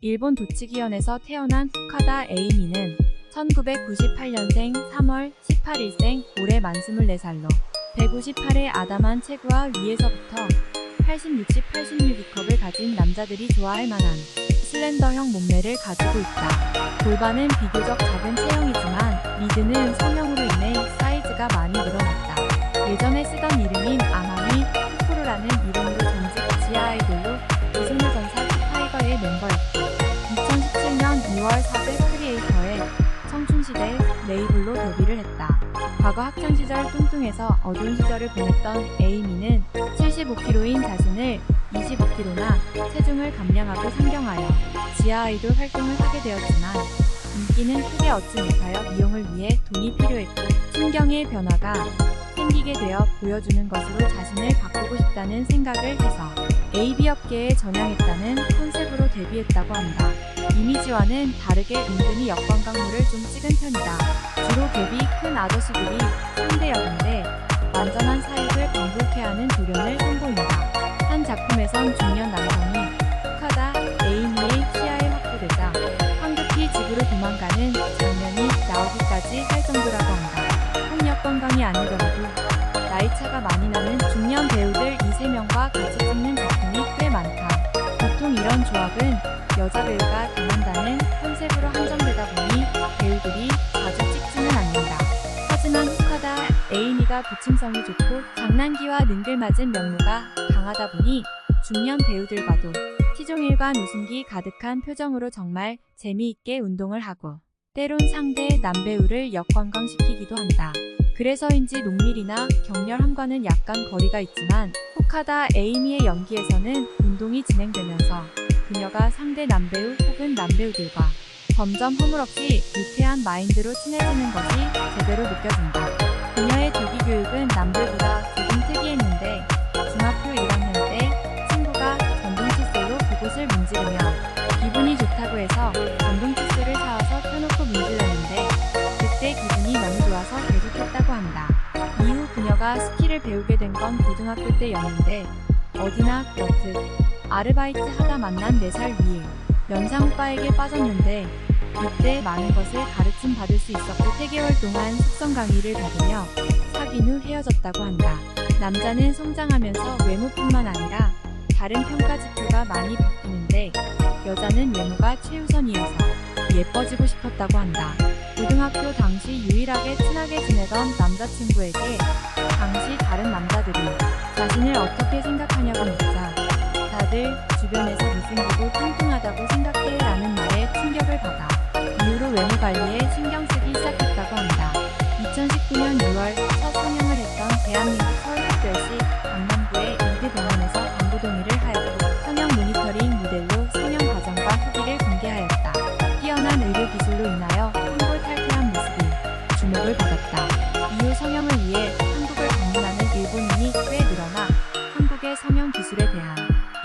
일본 도치기현에서 태어난 후카다 에이미는 1998년생 3월 18일생 올해 만 24살로 158의 아담한 체구와 위에서부터 80, 60, 86E컵을 가진 남자들이 좋아할 만한 슬렌더형 몸매를 가지고 있다. 골반은 비교적 작은 체형이지만 미드는 성형으로 인해 사이즈가 많이 늘어났다. 레이블로 데뷔를 했다. 과거 학창시절 뚱뚱해서 어두운 시절을 보냈던 에이미는 75kg인 자신을 25kg나 체중을 감량하고 상경하여 지하 아이돌 활동을 하게 되었지만 인기는 크게 얻지 못하여 미용을 위해 돈이 필요했고 신경의 변화가 생기게 되어 보여주는 것으로 자신을 바꾸고 싶다는 생각을 해서 AV 업계에 전향했다는 컨셉으로 데뷔했다고 한다. 이미지와는 다르게 은근히 역관광물을 좀 찍은 편이다. 주로 갭이 큰 아저씨들이 상대 역인데 완전한 사육을 방불케 하는 도련을 선보인다. 한 작품에선 중년 남성이 후카다 에이미의 시야에 확보되자 황급히 집으로 도망가는 장면이 나오기까지 할 정도라고 한다. 관광이 아니더라도 나이 차가 많이 나는 중년 배우들 2, 3명과 같이 찍는 작품이 꽤 많다. 보통 이런 조합은 여자 배우가 당한다는 컨셉으로 한정되다 보니 배우들이 자주 찍지는 않는다. 하지만 후카다 에이미가 부침성이 좋고 장난기와 능글맞은 면모가 강하다 보니 중년 배우들 과도 시종일관 웃음기 가득한 표정으로 정말 재미있게 운동을 하고 때론 상대 남배우를 역관광시키기도 한다. 그래서인지 농밀이나 격렬함과는 약간 거리가 있지만 후카다 에이미의 연기에서는 운동이 진행되면서 그녀가 상대 남배우 혹은 남배우들과 점점 허물없이 유쾌한 마인드로 친해지는 것이 제대로 느껴진다. 그녀의 조기 교육은 남들보다 계속했다고 한다. 이후 그녀가 스키를 배우게 된 건 고등학교 때였는데 어디나 그렇듯 아르바이트 하다 만난 4살 위에 연상 오빠에게 빠졌는데 이때 많은 것을 가르침 받을 수 있었고 3개월 동안 숙성 강의를 받으며 사귄 후 헤어졌다고 한다. 남자는 성장하면서 외모뿐만 아니라 다른 평가 지표가 많이 바뀌는데 여자는 외모가 최우선이어서 예뻐지고 싶었다고 한다. 고등학교 당시 유일하게 친하게 지내던 남자친구에게 당시 다른 남자들이 자신을 어떻게 생각하냐고 묻자 다들 주변에서 못생기고 뚱뚱하다고 생각해 라는 말에 충격을 받아 이후로 외모 관리에 신경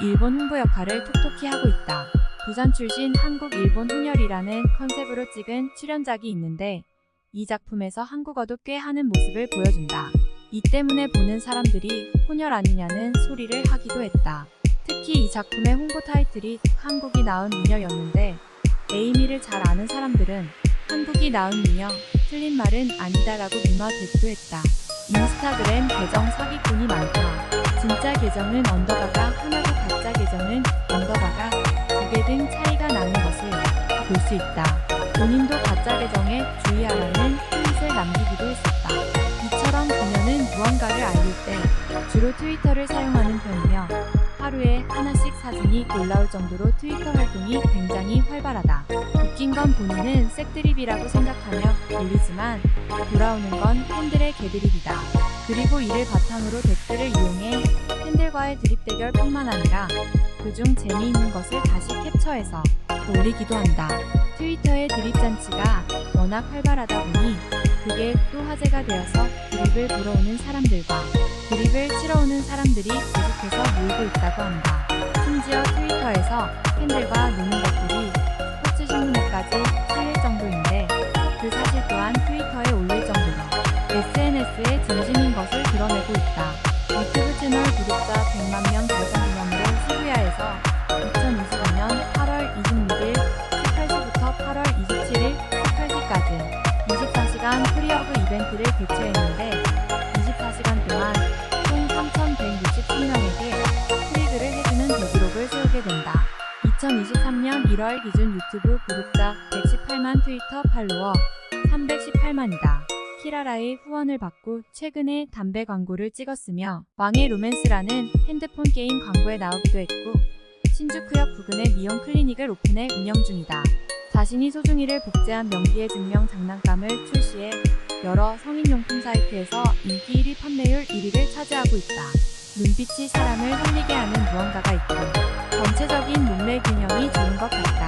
일본 홍보 역할을 톡톡히 하고 있다. 부산 출신 한국-일본 혼혈이라는 컨셉으로 찍은 출연작이 있는데 이 작품에서 한국어도 꽤 하는 모습을 보여준다. 이 때문에 보는 사람들이 혼혈 아니냐는 소리를 하기도 했다. 특히 이 작품의 홍보 타이틀이 한국이 낳은 미녀였는데 에이미를 잘 아는 사람들은 한국이 낳은 미녀, 틀린 말은 아니다라고 문화되기도 했다. 인스타그램 계정 사기꾼이 많다. 진짜 계정은 언더바가 하나고 가짜 계정은 언더바가 두 개 등 차이가 나는 것을 볼 수 있다. 본인도 가짜 계정에 주의하라는 트윗을 남기기도 했었다. 이처럼 그녀는 무언가를 알릴 때 주로 트위터를 사용하는 편이며 하루에 하나씩 사진이 올라올 정도로 트위터 활동이 굉장히 활발하다. 웃긴 건 본인은 색드립이라고 생각하며 올리지만 돌아오는 건 팬들의 개드립이다. 그리고 이를 바탕으로 댓글을 이용해 팬들과의 드립 대결뿐만 아니라 그중 재미있는 것을 다시 캡처해서 올리기도 한다. 트위터의 드립 잔치가 워낙 활발하다 보니 그게 또 화제가 되어서 드립을 보러 오는 사람들과 드립을 치러 오는 사람들이 계속해서 모이고 있다고 한다. 심지어 트위터에서 팬들과 노는 것들이 스포츠 신문에까지 실릴 정도인데 그 사실 또한 트위터에 올릴 정도로 SNS의 진심인 것을 드러내고 있다. 유튜브 채널 구독자 100만 명 달성 발표했는데 24시간 동안 총 3,163명에게 클릭을 해주는 그 대기록을 세우게 된다. 2023년 1월 기준 유튜브 구독자 118만 트위터 팔로워 318만이다. 키라라의 후원을 받고 최근에 담배 광고를 찍었으며 왕의 로맨스라는 핸드폰 게임 광고에 나오기도 했고 신주쿠역 부근의 미용 클리닉을 오픈해 운영 중이다. 자신이 소중이를 복제한 명기의 증명 장난감을 출시해 여러 성인용품 사이트에서 인기 1위 판매율 1위를 차지하고 있다. 눈빛이 사람을 흘리게 하는 무언가가 있고 전체적인 몸매 균형이 좋은 것 같다.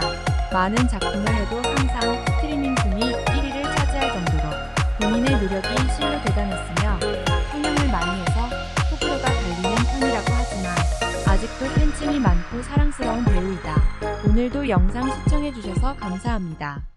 많은 작품을 해도 항상 스트리밍 순위 1위를 차지할 정도로 본인의 노력이 실로 대단했으며 성형을 많이 해서 호불호가 갈리는 편이라고 하지만 아직도 팬층이 많고 사랑스러운 배우이다. 오늘도 영상 시청해주셔서 감사합니다.